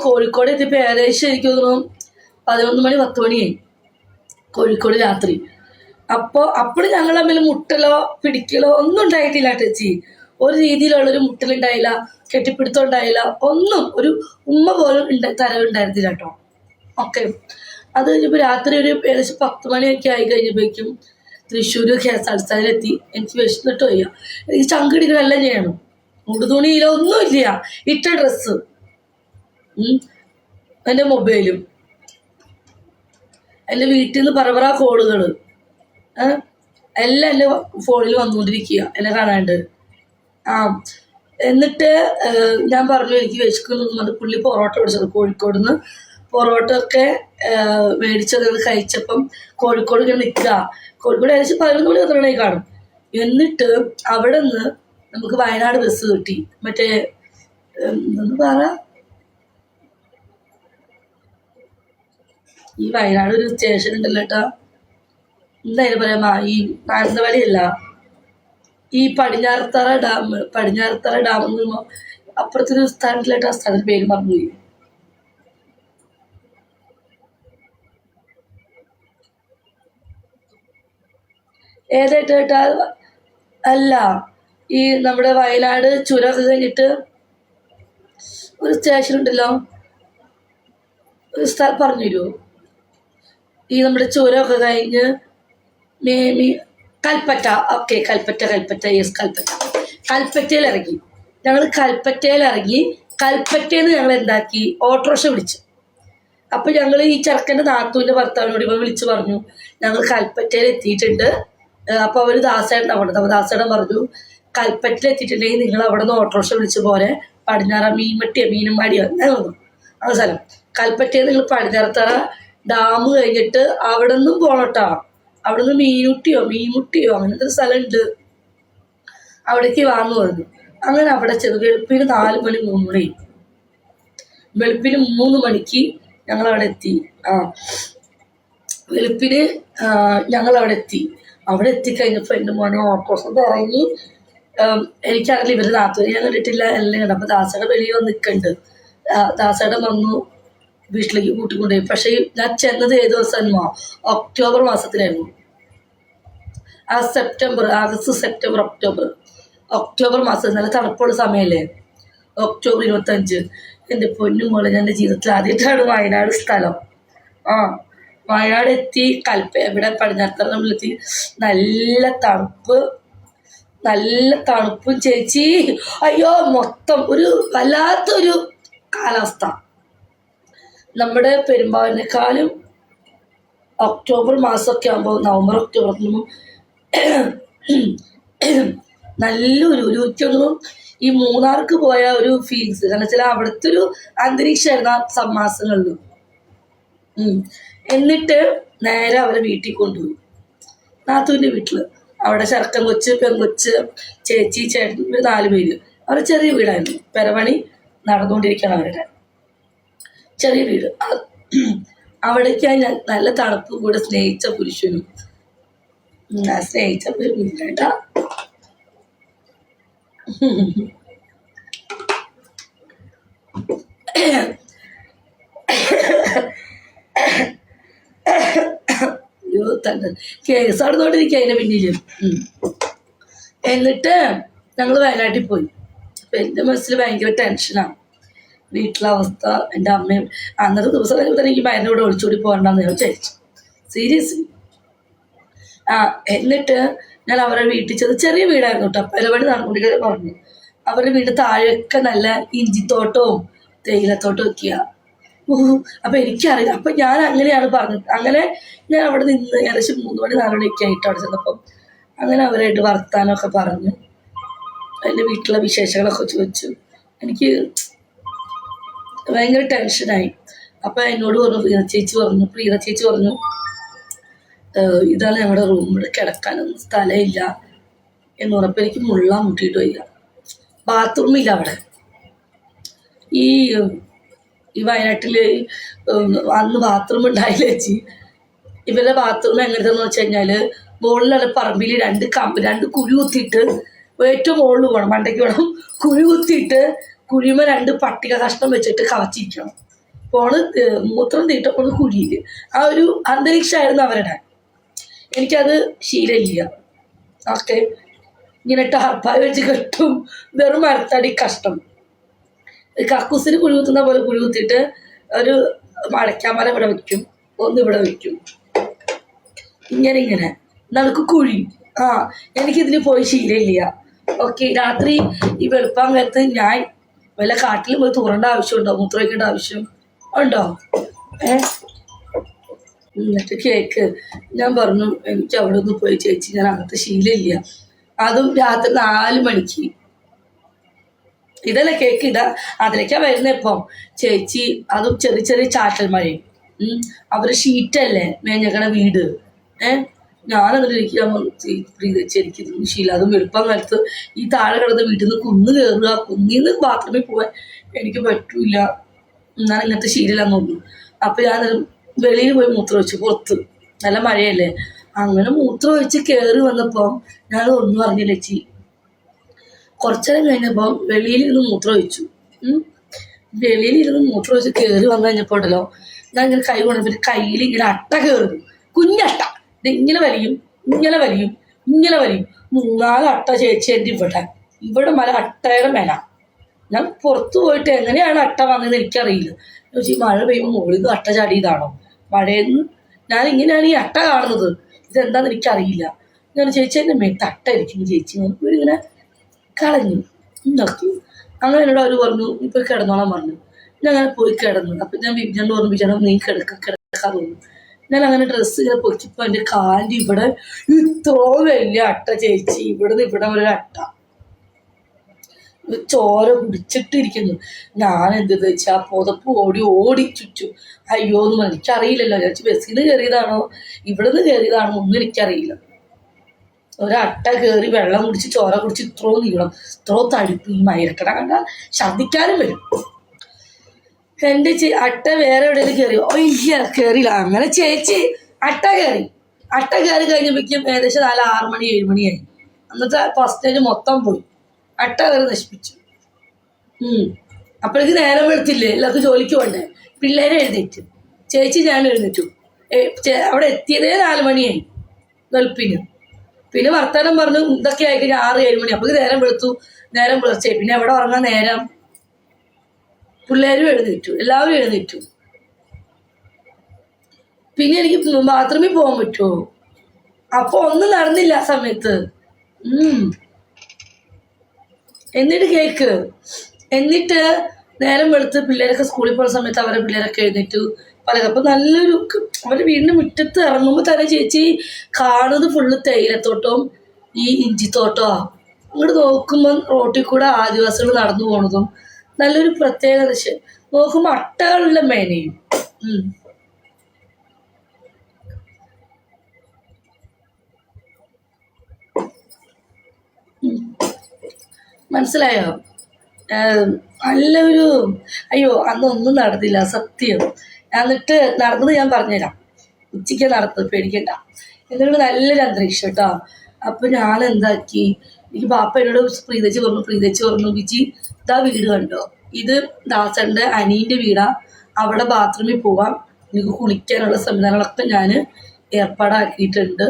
കോഴിക്കോട് എത്തിയപ്പോൾ ഏകദേശം എനിക്ക് തോന്നുന്നു പതിനൊന്ന് മണി പത്ത് മണിയായി കോഴിക്കോട് രാത്രി. അപ്പോൾ അപ്പോൾ ഞങ്ങൾ തമ്മിൽ മുട്ടലോ പിടിക്കലോ ഒന്നും ഉണ്ടായിട്ടില്ല ചേച്ചി. ഒരു രീതിയിലുള്ളൊരു മുട്ടലുണ്ടായില്ല കെട്ടിപ്പിടുത്തം ഉണ്ടായില്ല ഒന്നും ഒരു ഉമ്മ പോലും ഉണ്ട തരവുണ്ടായിരുന്നില്ല കേട്ടോ. ഓക്കെ. അത് കഴിഞ്ഞപ്പോൾ രാത്രി ഒരു ഏകദേശം പത്ത് മണിയൊക്കെ ആയി കഴിഞ്ഞപ്പോഴേക്കും തൃശ്ശൂർ കെ എസ് ആർ എത്തി എനിക്ക് വിശന്നിട്ട് വയ്യ എനിക്ക് ചങ്കിടികളെല്ലാം ചെയ്യണം. ഉടുതുണിയിലോ ഇല്ല ഇട്ട ഡ്രസ്സ്. എന്റെ മൊബൈലും. എന്റെ വീട്ടിൽ നിന്ന് പറപറ കോളുകൾ എല്ലാം എന്റെ ഫോണിൽ വന്നുകൊണ്ടിരിക്കുക എന്നെ കാണാണ്ട്. ആ. എന്നിട്ട് ഞാൻ പറഞ്ഞു എനിക്ക് വിശക്കുന്നു എന്ന് പുള്ളി പൊറോട്ട മേടിച്ചത്. കോഴിക്കോട് നിന്ന് പൊറോട്ട ഒക്കെ മേടിച്ചത് കഴിച്ചപ്പം കോഴിക്കോട് ഇങ്ങനെ നിൽക്കുക കോഴിക്കോട് ഏകദേശം പതിനൊന്ന് മണി മണിയായി കാണും. എന്നിട്ട് അവിടെ നിന്ന് നമുക്ക് വയനാട് ബസ് കിട്ടി. മറ്റേ എന്തെന്ന് പറ. ഈ വയനാട് ഒരു സ്റ്റേഷൻ ഉണ്ടല്ലോ കേട്ടോ എന്തായാലും പറയാമോ ഈ മാനന്തവാടിയല്ല ഈ പടിഞ്ഞാറത്തറ ഡാം പടിഞ്ഞാറത്തറ ഡാം എന്ന് പറയുമ്പോൾ അപ്പുറത്തൊരു സ്ഥലത്തിലായിട്ട് ആ സ്ഥലത്തിന് പേര് മറന്നുപോയി ഏതായിട്ട് അല്ല ഈ നമ്മുടെ വയനാട് ചുരമൊക്കെ കഴിഞ്ഞിട്ട് ഒരു സ്റ്റേഷൻ ഉണ്ടല്ലോ. ഒരു സ്ഥലം പറഞ്ഞു തരുമോ ഈ നമ്മുടെ ചുരമൊക്കെ കഴിഞ്ഞ് മേ മീ Kalpetta. Okay Kalpetta Kalpetta yes Kalpetta. കൽപ്പറ്റയിൽ ഇറങ്ങി ഞങ്ങൾ കൽപ്പറ്റയിൽ ഇറങ്ങി കൽപ്പറ്റയിൽ നിന്ന് ഞങ്ങൾ എന്താക്കി? ഓട്ടോറിക്ഷ വിളിച്ചു. അപ്പൊ ഞങ്ങൾ ഈ ചെറുക്കന്റെ നാത്തൂന്റെ ഭർത്താവിനോട് ഇവ വിളിച്ചു പറഞ്ഞു ഞങ്ങൾ കൽപ്പറ്റയിൽ എത്തിയിട്ടുണ്ട് അപ്പൊ അവർ ദാസേട്ടൻ അവിടെ അപ്പൊ ദാസേട്ടൻ പറഞ്ഞു കൽപ്പറ്റയിൽ എത്തിയിട്ടുണ്ടെങ്കിൽ നിങ്ങൾ അവിടെ നിന്ന് ഓട്ടോറിക്ഷ വിളിച്ചു പോലെ പടിഞ്ഞാറ മീൻമട്ടിയ മീനുമാടിയോ അങ്ങനെ വന്നു ആ സ്ഥലം. കൽപ്പറ്റയിൽ നിങ്ങൾ പടിഞ്ഞാറത്തറ ഡാം കഴിഞ്ഞിട്ട് അവിടെ നിന്നും പോണട്ടാ. അവിടെ നിന്ന് മീനുട്ടിയോ മീൻമുട്ടിയോ അങ്ങനത്തെ ഒരു സ്ഥലമുണ്ട് അവിടേക്ക് വാങ്ങു പറഞ്ഞു. അങ്ങനെ അവിടെ ചെന്ന് വെളുപ്പിന് നാല് മണി മൂന്ന്. മണി വെളുപ്പിന് മൂന്ന് മണിക്ക് ഞങ്ങൾ അവിടെ എത്തി. ആ. വെളുപ്പിന് ഞങ്ങൾ അവിടെ എത്തി. അവിടെ എത്തിക്കഴിഞ്ഞപ്പോൾ എന്റെ മോനെ ഓട്ടോസം ഉം, എനിക്കറിയില്ല ഇവർ നാത്തൂരെ ഞാൻ കണ്ടിട്ടില്ല. എല്ലാം കണ്ടു അപ്പോൾ ദാസയുടെ വെളിയിൽ വന്ന് ദാസയുടെ വന്നു. വീട്ടിലേക്ക് കൂട്ടിക്കൊണ്ടുപോയി പക്ഷേ ഞാൻ ചെന്നത് ഏത് ദിവസമായിരുന്നോ ഒക്ടോബർ മാസത്തിലായിരുന്നു. ആ September August September October. October മാസം നല്ല തണുപ്പുള്ള സമയമല്ലേ? ഒക്ടോബർ ഇരുപത്തഞ്ച്. എന്റെ പൊന്നു മോളെ എന്റെ ജീവിതത്തിൽ ആദ്യമായിട്ടാണ് വയനാട് സ്ഥലം. ആ വയനാട് എത്തി കൽപ്പ ഇവിടെ പടിഞ്ഞാത്തറ നമ്മളെത്തി നല്ല തണുപ്പ് നല്ല തണുപ്പും ചേച്ചി. അയ്യോ മൊത്തം ഒരു വല്ലാത്തൊരു കാലാവസ്ഥ. നമ്മുടെ പെരുമ്പാവിനേക്കാളും ഒക്ടോബർ മാസമൊക്കെ ആകുമ്പോൾ നവംബർ ഒക്ടോബർ നല്ലൊരു ഒരു എനിക്കൊന്നു ഈ മൂന്നാർക്ക് പോയ ഒരു ഫീലിങ്സ് കാരണം വെച്ചാൽ അവിടുത്തെ ഒരു അന്തരീക്ഷമായിരുന്നു ആ സമ്മാസങ്ങളിൽ. എന്നിട്ട് നേരെ അവരെ വീട്ടിൽ കൊണ്ടുപോയി. നാത്തൂന്റെ വീട്ടിൽ അവിടെ ശർക്കൻ കൊച്ച് പെങ്കൊച്ച് ചേച്ചി ചേട്ടൻ നാല് പേര്. അവരുടെ ചെറിയ വീടായിരുന്നു. പെരവണി നടന്നുകൊണ്ടിരിക്കുകയാണ് അവരുടെ. ചെറിയ വീട്. അവിടേക്കായി ഞാൻ നല്ല തണുപ്പും കൂടെ സ്നേഹിച്ച പുരുഷനും. ഞാൻ സ്നേഹിച്ച പുരുഷനായിട്ടാ കേസ് നടന്നുകൊണ്ടിരിക്കുക അതിന്റെ എന്നിട്ട് ഞങ്ങൾ വയനാട്ടിൽ പോയി. അപ്പം എന്റെ മനസ്സിൽ ഭയങ്കര ടെൻഷനാണ് വീട്ടിലെ അവസ്ഥ എന്റെ അമ്മയും അന്നത്തെ ദിവസം തന്നെ എനിക്ക് ഭയങ്കര കൂടെ ഒളിച്ചോടി പോകണ്ടെന്ന് ഞാൻ വിചാരിച്ചു. സീരിയസ്ലി ആ എന്നിട്ട് ഞാൻ അവരുടെ വീട്ടിൽ ചെന്ന് ചെറിയ വീടായിരുന്നു കേട്ടോ പരിപാടി നടന്നുകൊണ്ടിരിക്കാൻ പറഞ്ഞു. അവരുടെ വീട് താഴെയൊക്കെ നല്ല ഇഞ്ചിത്തോട്ടവും തേയിലത്തോട്ടവും ഒക്കെയാ. അപ്പൊ എനിക്കറിയില്ല അപ്പൊ ഞാൻ അങ്ങനെയാണ് പറഞ്ഞത്. അങ്ങനെ ഞാൻ അവിടെ നിന്ന് ഏകദേശം മൂന്ന് മണി നാല് മണിയൊക്കെ ആയിട്ട് അവിടെ ചെന്നപ്പം അങ്ങനെ അവരായിട്ട് വർത്താനമൊക്കെ പറഞ്ഞ്. എന്റെ വീട്ടിലെ വിശേഷങ്ങളൊക്കെ ചോദിച്ചു. എനിക്ക് ഭയങ്കര ടെൻഷനായി. അപ്പൊ എന്നോട് പറഞ്ഞു പ്രിയ ചേച്ചി പറഞ്ഞു പ്രിയ ചേച്ചി പറഞ്ഞു "ഏഹ് ഇതാണ് ഞങ്ങളുടെ റൂമിൽ കിടക്കാനൊന്നും സ്ഥലമില്ല. എന്ന് പറഞ്ഞപ്പോൾ എനിക്ക് മുള്ള മുട്ടിയിട്ട് വയ്യ. ബാത്റൂം ഇല്ല അവിടെ. ഈ ഈ വയനാട്ടിൽ അന്ന് ബാത്റൂം ഉണ്ടായില്ല ചേച്ചി. ഇവരുടെ ബാത്റൂം എങ്ങനത്തെന്ന് വെച്ച് കഴിഞ്ഞാൽ മുകളിലുള്ള പറമ്പിൽ രണ്ട് കമ്പ് രണ്ട് കുഴി കുത്തിയിട്ട് ഏറ്റവും മുകളിൽ പോകണം മണ്ടയ്ക്ക് വേണം കുഴി കുത്തിയിട്ട് കുഴിമ രണ്ട് പട്ടിക കഷ്ണം വെച്ചിട്ട് കവച്ചിരിക്കണം. പോണ് മൂത്രം തീട്ടപ്പോൾ കുഴിയിൽ ആ ഒരു അന്തരീക്ഷമായിരുന്നു അവരുടെ. എനിക്കത് ശീലമില്ല. ഓക്കെ. ഇങ്ങനെ ടാർപ്പായ വെച്ച് കെട്ടും. വെറും മരത്തടി കഷ്ടം കക്കൂസിന് കുഴി കുത്തുന്ന പോലെ കുഴി കുത്തിയിട്ട് ഒരു മടക്കാമല ഇവിടെ വെക്കും. ഒന്ന് ഇവിടെ വെക്കും. ഇങ്ങനെ ഇങ്ങനെ. നടുക്ക് കുഴി. ആ എനിക്കിതിന് പോയി ശീലമില്ല. ഓക്കെ. രാത്രി ഈ വെളുപ്പാൻ നേരത്ത് ഞാൻ വല്ല കാട്ടിൽ പോയി തൂറേണ്ട ആവശ്യമുണ്ടോ? മൂത്രമൊക്കേണ്ട ആവശ്യം ഉണ്ടോ? ഏ? എന്നിട്ട് കേക്ക്. ഞാൻ പറഞ്ഞു എനിക്ക് അവിടെ ഒന്ന് പോയി ചേച്ചി ഞാൻ അങ്ങനത്തെ ശീലമില്ല. അതും രാത്രി നാല് മണിക്ക്. ഇതല്ലേ കേക്ക് ഇതാ അതിലേക്കാ വരുന്നത് ഇപ്പം. ചേച്ചി അതും ചെറിയ ചെറിയ ചാറ്റൽ മഴയും. അവരുടെ അവർ ഷീറ്റല്ലേ മേഞ്ഞക്കണ വീട്? ഏ? ഇരിക്കാൻ എനിക്ക് ശീല. അതും വെളുപ്പം കാലത്ത് ഈ താഴെ കിടന്ന് വീട്ടിൽ നിന്ന് കുന്ന് കയറുക കുന്നിൽ നിന്ന് ബാത്റൂമിൽ പോകാൻ എനിക്ക് പറ്റൂല. ഞാൻ ഇങ്ങനത്തെ ശീലമില്ലാന്ന് തോന്നുന്നു. അപ്പൊ ഞാൻ വെളിയിൽ പോയി മൂത്രം വെച്ചു പുറത്ത്. നല്ല മഴയല്ലേ? അങ്ങനെ മൂത്രം ഒഴിച്ച് കയറി വന്നപ്പോൾ ഞാൻ ഒന്നും അറിഞ്ഞില്ല ചേച്ചി. കുറച്ചേരം കഴിഞ്ഞപ്പോൾ വെളിയിൽ ഇരുന്ന് മൂത്രം ഒഴിച്ചു. വെളിയിൽ ഇരുന്ന് മൂത്രം ഒഴിച്ച് കയറി വന്നു കഴിഞ്ഞപ്പോൾ ഉണ്ടല്ലോ ഞാൻ ഇങ്ങനെ കൈ കൊണ്ടപ്പോൾ കയ്യിൽ ഇങ്ങനെ അട്ട കയറുന്നു കുഞ്ഞട്ട. ഇത് ഇങ്ങനെ വലിയും ഇങ്ങനെ വലിയും ഇങ്ങനെ വലിയും മൂന്നാൽ അട്ട ചേച്ചി എന്റെ ഇവിടെ. ഇവിടെ മല അട്ടയുടെ മേല. ഞാൻ പുറത്തു പോയിട്ട് എങ്ങനെയാണ് അട്ട വന്നതെന്ന് എനിക്കറിയില്ല. ചോദിച്ചു മഴ പെയ്യുമ്പോൾ മുകളിൽ നിന്ന് അട്ട ചാടിയതാണോ മഴയെന്ന് ഞാൻ ഇങ്ങനെയാണ് ഈ അട്ട കാണുന്നത്. ഇതെന്താന്ന് എനിക്കറിയില്ല. ഞാൻ ചേച്ചി എന്റെ മേത്ത് അട്ട ഇരിക്കുന്നു ചേച്ചി ഇങ്ങനെ കളഞ്ഞു. ഉണ്ടാക്കി അങ്ങനെ എന്നോട് അവർ പറഞ്ഞു പോയി കിടന്നോളാൻ പറഞ്ഞു. ഞാൻ അങ്ങനെ പോയി കിടന്നു. അപ്പം ഞാൻ വിജയനോട് പറഞ്ഞു നീ കിടക്ക കിടക്കാൻ തോന്നുന്നു ഞാൻ അങ്ങനെ ഡ്രസ്സ് ഇങ്ങനെ പൊക്കിപ്പോ എന്റെ കാലിന്റെ ഇവിടെ ഇത്രോ വലിയ അട്ട ചേച്ചി. ഇവിടെ നിന്ന് ഇവിടെ ഒരു അട്ട. ചോര കുടിച്ചിട്ടിരിക്കുന്നു. ഞാൻ എന്ത് വെച്ചാൽ പുതപ്പ് ഓടി ഓടി ചുറ്റു. അയ്യോ ഒന്നും എനിക്കറിയില്ലല്ലോ. ഞാൻ ബസ്സിൽ നിന്ന് കയറിയതാണോ? ഇവിടെ നിന്ന് കയറിയതാണോ ഒന്നും എനിക്കറിയില്ല. ഒരട്ട കയറി വെള്ളം കുടിച്ച് ചോര കുടിച്ച് ഇത്രോ നീളം. ഇത്രോ തടുപ്പ് ഈ മയക്കട കണ്ട ഛർദിക്കാനും വരും. ചേ അട്ട വേറെ എവിടെയെങ്കിലും കയറി ഒയ്യ കയറിയില്ല അങ്ങനെ ചേച്ചി അട്ട കയറി അട്ട കയറി കഴിഞ്ഞപ്പോഴേക്കും ഏകദേശം നാല് ആറ് മണി ഏഴ് മണിയായി അന്നത്തെ ഫസ്റ്റേജ് മൊത്തം പോയി. അട്ട കയറി നശിപ്പിച്ചു. അപ്പോഴേക്ക് നേരം വെളുത്തില്ലേ? എല്ലാവർക്കും ജോലിക്ക് വേണ്ടേ പിള്ളേരെ എഴുന്നേറ്റ്. ചേച്ചി ഞാൻ എഴുന്നേറ്റു. അവിടെ എത്തിയതേ നാല് മണിയായി വെളുപ്പിന് പിന്നെ വർത്തമാനം പറഞ്ഞു ഇതൊക്കെ ആയിക്കഴിഞ്ഞാൽ ആറ് ഏഴ് മണി. അപ്പോഴേക്ക് നേരം വെളുത്തു. നേരം പുലർച്ചയായി പിന്നെ എവിടെ ഉറങ്ങാൻ നേരം പിള്ളേരും എഴുന്നേറ്റു എല്ലാവരും എഴുന്നേറ്റു. പിന്നെ എനിക്ക് ബാത്റൂമിൽ പോകാൻ പറ്റുമോ അപ്പൊ ഒന്നും നടന്നില്ല ആ സമയത്ത്. എന്നിട്ട് കേക്ക്. എന്നിട്ട് നേരം വെളുത്ത് പിള്ളേരൊക്കെ സ്കൂളിൽ പോകുന്ന സമയത്ത് അവരെ പിള്ളേരൊക്കെ എഴുന്നേറ്റു. പല നല്ലൊരു അവരുടെ വീടിന്റെ മുറ്റത്ത് ഇറങ്ങുമ്പോൾ തന്നെ ചേച്ചി കാണുന്നത് ഫുള്ള് തേയിലത്തോട്ടവും ഈ ഇഞ്ചിത്തോട്ടമാ ഇങ്ങോട്ട് നോക്കുമ്പോൾ റോട്ടിൽ കൂടെ ആദിവാസികൾ നടന്നു പോണതും നല്ലൊരു പ്രത്യേക ദിശ നോക്കുമ്പോൾ അട്ടകളുള്ള മേനയും. മനസ്സിലായോ? നല്ലൊരു അയ്യോ അന്നൊന്നും നടന്നില്ല സത്യം. എന്നിട്ട് നടന്നത് ഞാൻ പറഞ്ഞുതരാം. ഉച്ചയ്ക്ക് നടന്നത് പേടിക്കണ്ട. എന്നിട്ട് നല്ലൊരു അന്തരീക്ഷം കേട്ടോ. അപ്പൊ ഞാൻ എന്താക്കി എനിക്ക് പാപ്പ എന്നോട് പ്രീതച്ച് പറഞ്ഞു പ്രീതച്ച് പറഞ്ഞു വിജി ഇതാ വീട് കണ്ടോ? ഇത് ദാസന്റെ അനീന്റെ വീടാ. അവിടെ ബാത്റൂമിൽ പോവാം. എനിക്ക് കുളിക്കാനുള്ള സംവിധാനങ്ങളൊക്കെ ഞാൻ ഏർപ്പാടാക്കിയിട്ടുണ്ട്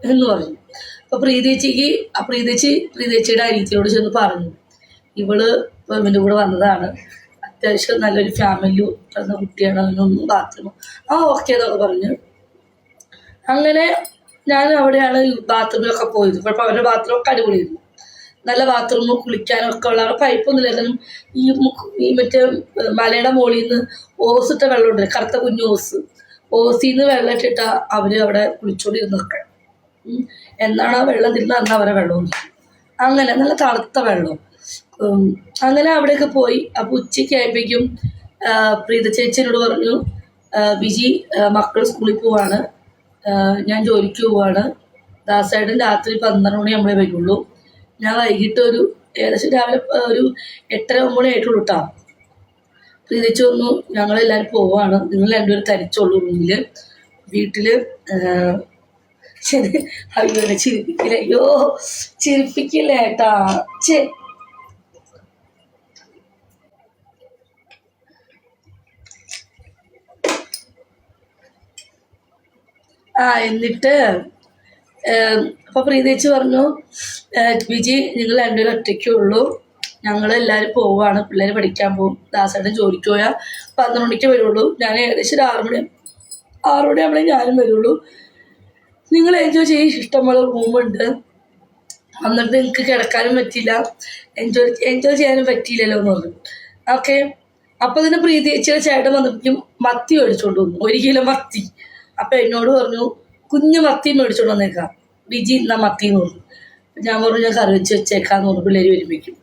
എന്ന് പറഞ്ഞു. അപ്പൊ പ്രീതേച്ചിക്ക് ആ പ്രീതേച്ചി പ്രീതേച്ചിയുടെ അനിയത്തിയോട് ചെന്ന് പറഞ്ഞു. ഇവൾ ഇവന്റെ കൂടെ വന്നതാണ്. അത്യാവശ്യം നല്ലൊരു ഫാമിലി പറഞ്ഞ കുട്ടിയാണ്. അതിനൊന്നും ബാത്റൂം ആ ഓക്കെ എന്നൊക്കെ പറഞ്ഞു. അങ്ങനെ ഞാൻ അവിടെയാണ് ബാത്റൂമിലൊക്കെ പോയത്. കുഴപ്പം അവരുടെ ബാത്റൂം ഒക്കെ അടിപൊളിയായിരുന്നു. നല്ല ബാത്റൂം കുളിക്കാനൊക്കെ ഉള്ള അവിടെ പൈപ്പൊന്നും ഇല്ലായിരുന്നു. ഈ ഈ മറ്റേ മലയുടെ മുകളിൽ നിന്ന് ഓസിട്ട വെള്ളമുണ്ട് കറുത്ത കുഞ്ഞു ഓസ്. ഓസിൽ നിന്ന് വെള്ളം ഇട്ടിട്ടാ അവർ അവിടെ കുളിച്ചോണ്ടിരുന്നൊക്കെ. എന്നാണ് ആ വെള്ളം തിരുന്നത് അന്ന് അവരെ വെള്ളം അങ്ങനെ നല്ല തണുത്ത വെള്ളം. അങ്ങനെ അവിടെയൊക്കെ പോയി. അപ്പോൾ ഉച്ചയ്ക്ക് ആയപ്പോഴേക്കും പ്രീത ചേച്ചിനോട് പറഞ്ഞു വിജി മക്കൾ സ്കൂളിൽ പോവാണ്. ഞാൻ ജോലിക്ക് പോവാണ്. ദാസായിട്ട് രാത്രി പന്ത്രണ്ട് മണി നമ്മളെ വരുള്ളൂ. ഞാൻ വൈകിട്ട് ഒരു ഏകദേശം രാവിലെ ഒരു എട്ടര ഒമ്പത് ആയിട്ടുള്ളൂ കേട്ടോ തിരിച്ചു വന്നു. ഞങ്ങളെല്ലാവരും പോവാണ്. നിങ്ങൾ രണ്ടുപേരും തരിച്ചോളൂ റൂമിൽ വീട്ടിൽ ശരി അയ്യോ എന്നെ ചിരിപ്പിക്കില്ല? അയ്യോ ചിരിപ്പിക്കില്ല ഏട്ടാ ചേ ആ എന്നിട്ട് അപ്പോൾ പ്രീതിച്ച് പറഞ്ഞു വിജി നിങ്ങൾ രണ്ടുപേരും ഒറ്റയ്ക്കേ ഉള്ളൂ ഞങ്ങൾ എല്ലാവരും പോവുകയാണ് പിള്ളേർ പഠിക്കാൻ പോകും. ദാസേട്ടൻ ജോലിക്ക് പോയാൽ പന്ത്രണ്ട് മണിക്ക് വരുള്ളൂ. ഞാൻ ഏകദേശം ഒരു ആറ് മണി ആറ് ആവുമ്പോൾ ഞാനും വരുള്ളൂ. നിങ്ങൾ എൻജോയ് ചെയ്യും. ഇഷ്ടംപോലെ റൂമുണ്ട് അന്നിട്ട് നിങ്ങൾക്ക് കിടക്കാനും പറ്റില്ല എൻജോയ് എൻജോയ് ചെയ്യാനും പറ്റിയില്ലല്ലോ എന്ന് പറഞ്ഞു. ഓക്കെ അപ്പോൾ തന്നെ പ്രീതിച്ചിയുടെ ചേട്ടൻ വന്നപ്പോഴേക്കും മത്തി മേടിച്ചുകൊണ്ട് വന്നു. ഒരു കിലോ മത്തി. അപ്പം എന്നോട് പറഞ്ഞു കുഞ്ഞു മത്തി മേടിച്ചോണ്ട് വന്നേക്കാം. ബിജി ഇന്ന മത്തി എന്ന് പറഞ്ഞു ഞാൻ പറഞ്ഞു ഞാൻ കറി വെച്ച് വെച്ചേക്കാന്ന് പറഞ്ഞു പിള്ളേർ വരുമ്പോഴേക്കും.